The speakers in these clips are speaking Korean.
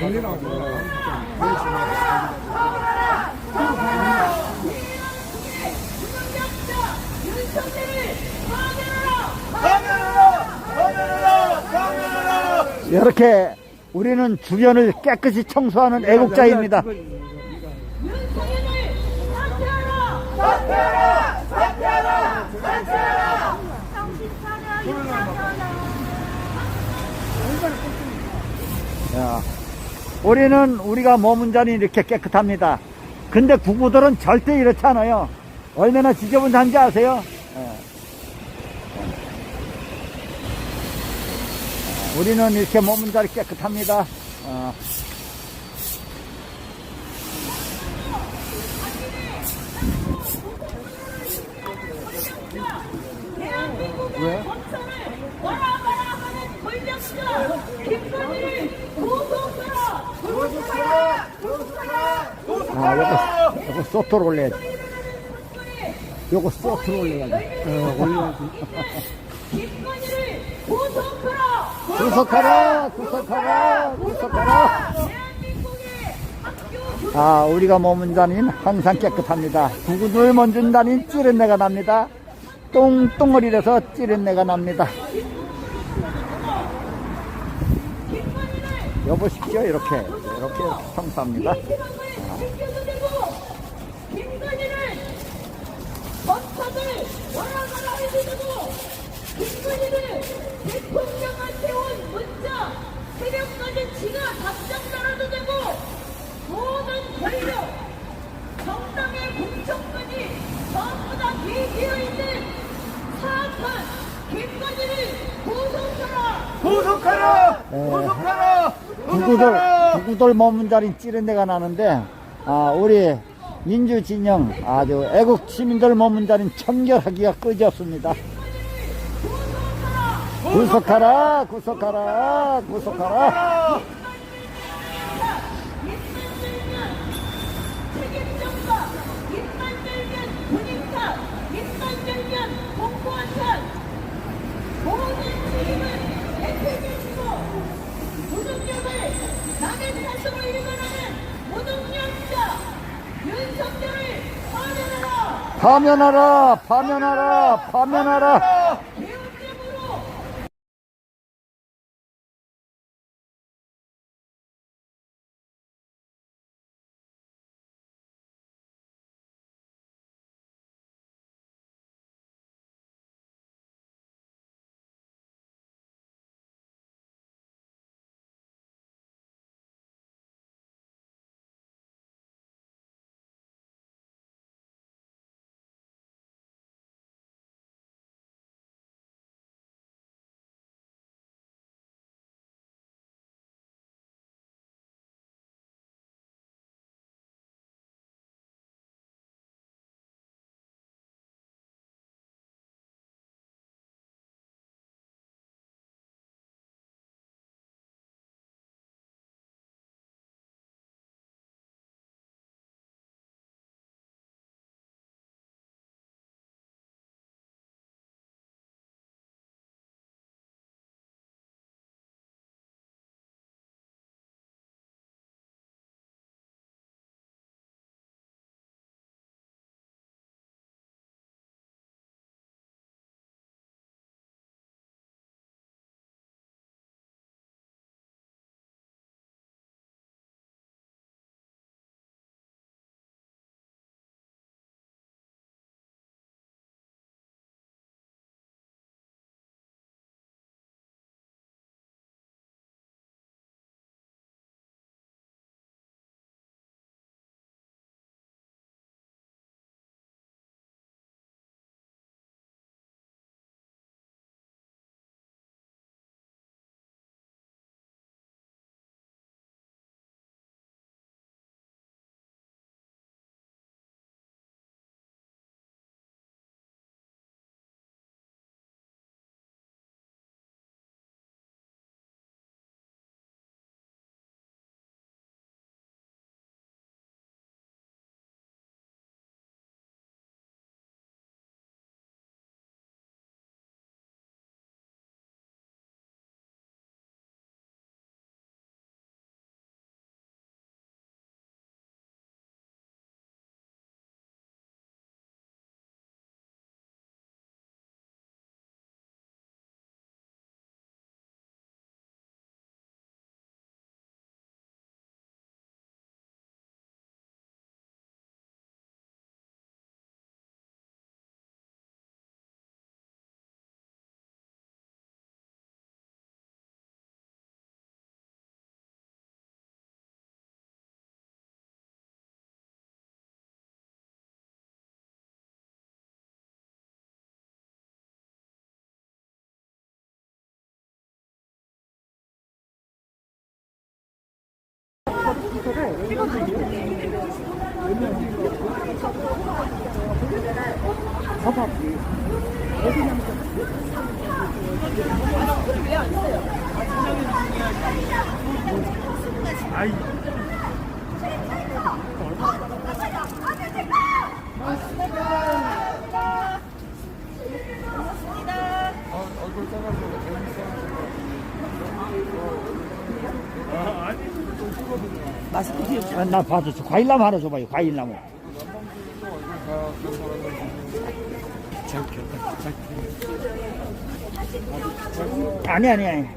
관리라고 이렇게 우리는 주변을 깨끗이 청소하는 애국자입니다. 야, 우리는 우리가 머문 자리 이렇게 깨끗합니다. 근데 구구들은 절대 이렇지 않아요. 얼마나 지저분한지 아세요? 예. 우리는 이렇게 머문 자리 깨끗합니다. 어. 대한민국의 검찰을 와라와라 하는 권력자 김건희를 구속하라! 구속하라! 구속하라! 아, 요거, 요거 소트로 올려야지. 요거 소트로 올려야지. 어, 올려야지. 구속하라! 구속하라! 구속하라! 아, 우리가 머문 자리는 항상 깨끗합니다. 구구들 먼준 자리는 찌른내가 납니다. 똥똥어리라서 찌른내가 납니다. 여보십시오, 이렇게. 이렇게 청소합니다. 지켜도 되고 김건희를 검찰을 와라와라 해주고 김건희를 대통령한테 온 문자 새벽까지 지가 답장 달아도 되고 모든 권력 정당의 공천까지 전부 다 비비어 있는 사악한 김건희를 구속하라 구속하라! 구속하라! 구구들, 구구들 머문 자리는 찌른 내가 나는데, 아, 우리 민주진영 아주 애국 시민들 머문 자리는 청결하기가 끄졌습니다. 구속하라, 구속하라, 구속하라. 들면 공포한탓 모든 책임을 대표해주시고 무능력을 남의 탓으로 일관하는 무능력자 윤석열을 파면하라 파면하라, 파면하라, 아이. 파면하라. 아, 나 봐줘. 저 과일나무 하나 줘봐요. 과일나무. 아니 아니 아니.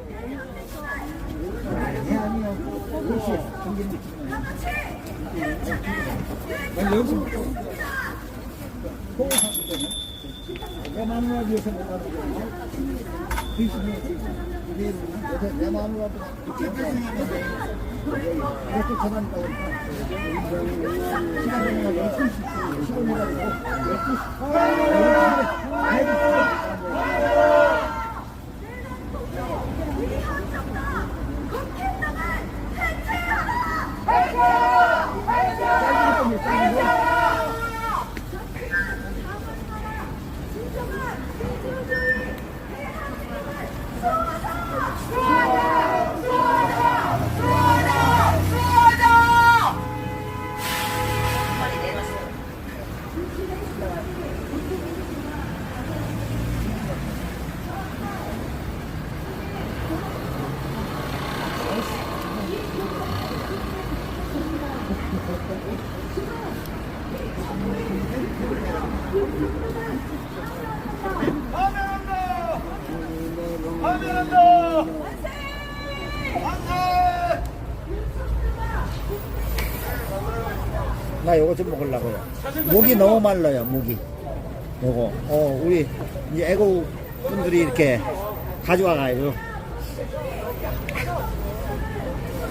아니요. 내 마누라 위해서 못 가는 거야. 내 마누라도 이렇게 전화니까 시간 되면 12시 10분이라고 12시 나 요거 좀 먹으려고요. 목이 너무 말라요, 목이. 요거. 어, 우리 애국 분들이 이렇게 가져와가지고.